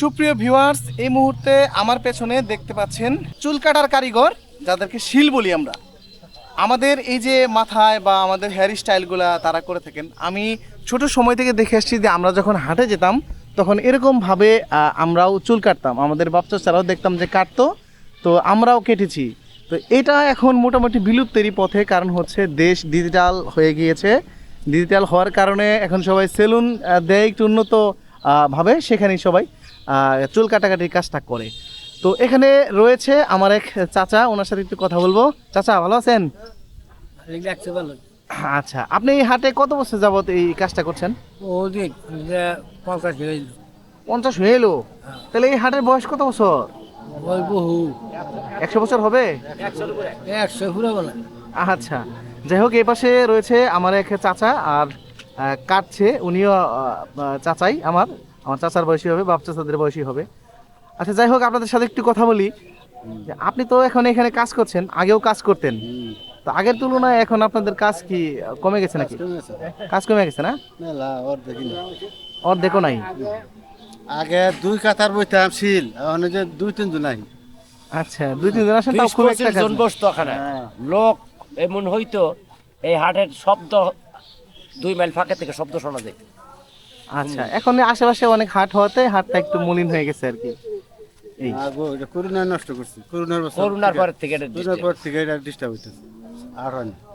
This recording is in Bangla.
সুপ্রিয় ভিউয়ার্স, এই মুহূর্তে আমার পেছনে দেখতে পাচ্ছেন চুল কাটার কারিগর, যাদেরকে শিল বলি আমরা। আমাদের এই যে মাথায় বা আমাদের হেয়ার স্টাইলগুলা তারা করে থাকেন, আমি ছোট সময় থেকে দেখে এসেছি যে আমরা যখন হাঁটে যেতাম, তখন এরকমভাবে আমরাও চুল কাটতাম। আমাদের বাচ্চারাও দেখতাম যে কাটতো, তো আমরাও কেটেছি। তো এটা এখন মোটামুটি বিলুপ্তেরই পথে, কারণ হচ্ছে দেশ ডিজিটাল হয়ে গিয়েছে। ডিজিটাল হওয়ার কারণে এখন সবাই সেলুন দেয় একটু উন্নত ভাবে, সেখানেই সবাই চুল কাটাকাটির কাজটা করে। তো এখানে রয়েছে আমার এক চাচা, ওনার সাথে একটু কথা বলব। চাচা, ভালো আছেন? আচ্ছা আপনি এই হাটে কত বছর যাবত এই কাজটা করছেন? পঞ্চাশ হয়ে পঞ্চাশ হয়ে এলো। তাহলে এই হাটের বয়স কত বছর? বহু একশো বছর হবে? আচ্ছা যাই হোক, এই পাশে রয়েছে আমার এক চাচা, আর কাটছে, উনিও চাচাই আমার। আমার চাচার বয়সী হবে বাপ চাচাদের বয়সী হবে। আচ্ছা যাই হোক আপনাদের সাথে একটু কথা বলি। যে আপনি তো এখন এখানে কাজ করছেন আগেও কাজ করতেন। তো আগের তুলনায় এখন আপনাদের কাজ কি কমে গেছে নাকি? কাজ কমে গেছে। না? মেলা ওর দেখি অর্ধেকও নাই। আগে দুই কাতার বইতাম ছিল এখন যে দুই তিন জন নাই। আচ্ছা দুই তিন জন আসেন তাও খুব একটা কাজ জন। বসতো ওখানে। লোক এমন হইতো এই হাটের শব্দ দুই মাইল ফাঁকে থেকে শব্দ শোনা যায়। আচ্ছা এখন আশেপাশে অনেক হাট হওয়াতে হাটটা একটু মলিন হয়ে গেছে আর কি। এই। করোনা নষ্ট করছি। করোনার করোনার পর থেকে করোনার পর থেকে এটা ডিস্টার্ব হইতেছে। আর হয় না।